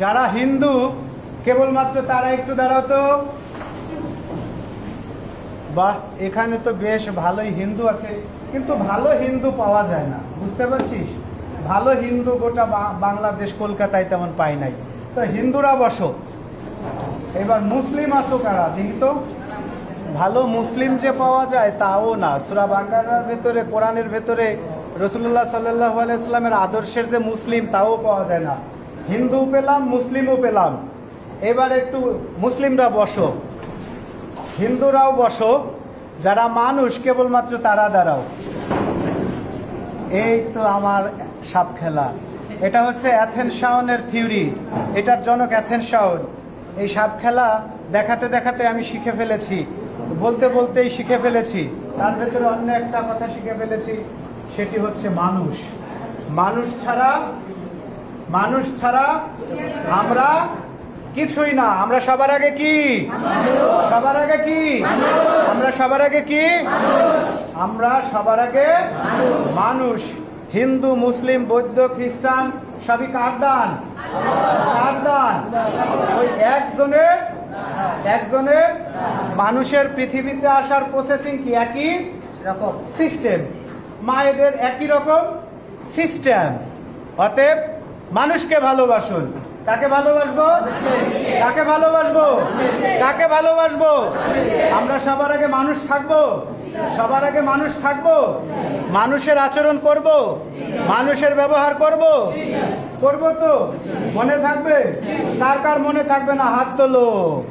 যারা হিন্দু, কেবলমাত্র তারা একটু দাঁড়াও তো। বাহ, এখানে তো বেশ ভালোই হিন্দু আছে, কিন্তু ভালো হিন্দু পাওয়া যায় না, বুঝতে পারছিস? ভালো হিন্দু গোটা বাংলাদেশ, কলকাতায় তেমন পাই নাই। তো হিন্দুরা বসো। এবার মুসলিম আছো কারা, দেখি তো। ভালো মুসলিম যে পাওয়া যায় তাও না। সুরা বাঙ্গারার ভেতরে, কোরআনের ভেতরে রসুল্লাহ সাল্লাহ আলাইস্লামের আদর্শের যে মুসলিম তাও পাওয়া যায় না। হিন্দু পেলাম, মুসলিমও পেলাম। এবার একটু মুসলিমরা বসো। হিন্দুরাও বসো, যারা মানুষ, কেবলমাত্র তারা দাঁড়াও। এই তো আমার সাপ খেলা। এটা হচ্ছে অ্যাথেন শাওনের থিওরি। এটার জনক অ্যাথেন শাওন। এই সাপ খেলা দেখাতে দেখাতে আমি শিখে ফেলেছি। বলতে বলতেই শিখে ফেলেছি। তার ভেতরে অন্য একটা কথা শিখে ফেলেছি। সেটি হচ্ছে মানুষ। মানুষ ছাড়া মানুষ ছাড়া আমরা কিছুই না। আমরা সবার আগে কি? সবার আগে কি? আমরা সবার আগে কি? আমরা সবার আগে মানুষ। হিন্দু মুসলিম বৌদ্ধ খ্রিস্টান সবই কার দান? কার দান? ওই একজনের একজনের মানুষের পৃথিবীতে আসার প্রসেসিং কি? একই রকম। সিস্টেম মায়েদের একই রকম সিস্টেম অতএব মানুষকে ভালোবাসুন। কাকে ভালোবাসবো? কাকে ভালোবাসবো? কাকে ভালোবাসবো? আমরা সবার আগে মানুষ থাকব। সবার আগে মানুষ থাকব। মানুষের আচরণ করব। মানুষের ব্যবহার করব। করব তো? মনে থাকবে? কার কার মনে থাকবে না? হাত তোলো।